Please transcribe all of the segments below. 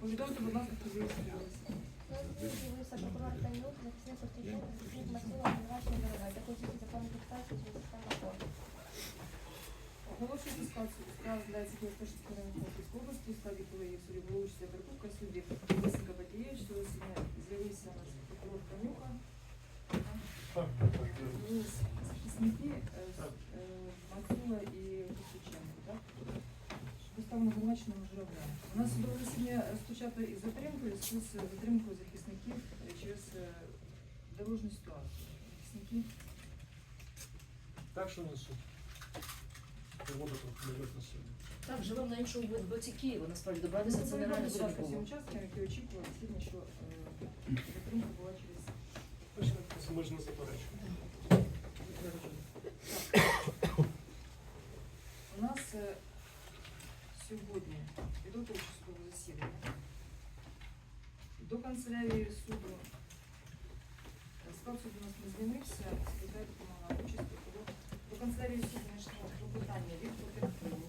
Повідомте, будь ласка, про з'їзд З'явився прокурор Танюк, захисник Костючук, захисник Масила, обвинувачення дорога. Також ці закони підставки захисники е, е, Мацула і Костюченко, так? Поставлено обвинуваченому журавля. У нас судове засідання розпочато із затримкою, з затримкою захисників е, через е, дорожню ситуацію. Захисники Так що несу. Погода трохи не видно. Так, живемо на іншому боці Києва, насправді добратися це Повідомте, нереально будь ласка, всім учасникам, які очікували, сьогодні, що е, затримка була через Це ми ж не заперечуємо. У нас е, сьогодні підготовче судове засідання. До канцелярії суду склад суду у нас не змінився, секретар допомагала участь. До канцелярії суду знайшло клопотання від потерпілого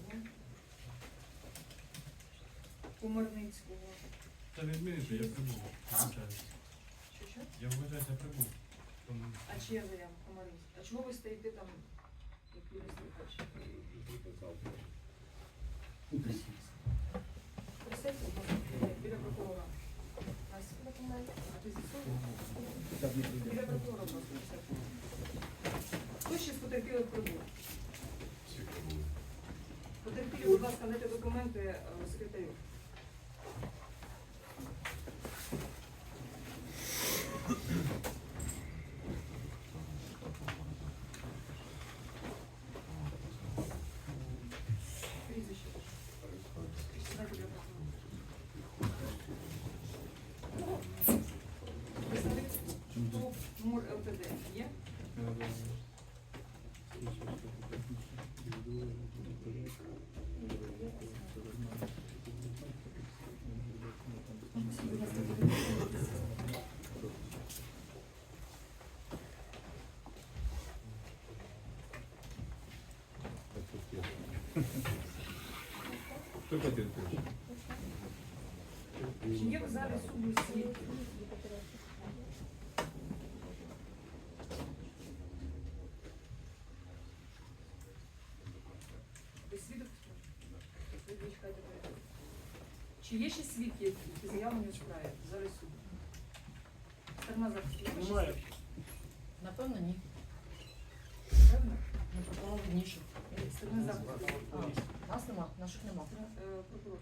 Комарницького. Та не зміниться, я прибув. Що що? Я вважаюся, я прибув. Тому А чия заявка Комарницький? А чого ви стоїте там, як юрист хоче? Присядьте, будь ласка, біля прокурора. Настя, Документи. а ти зі Біля прокурора, будь ласка, присядьте. Хто ще з потерпілих прибув? Потерпілі, будь ласка, дайте документи е, секретарю. МУР ЛТД є? Хто потерпів? Чи є в залі суду? Ви свідок? Ви чекайте перед. Чи є ще свідки, які заявлені в справі Зараз суду? Сторона захисту. є ще Немає. Напевно, ні. Певно? ми прокурор вніше. Сторона захисту. А, нас нема, наших нема. Е, Прокурор.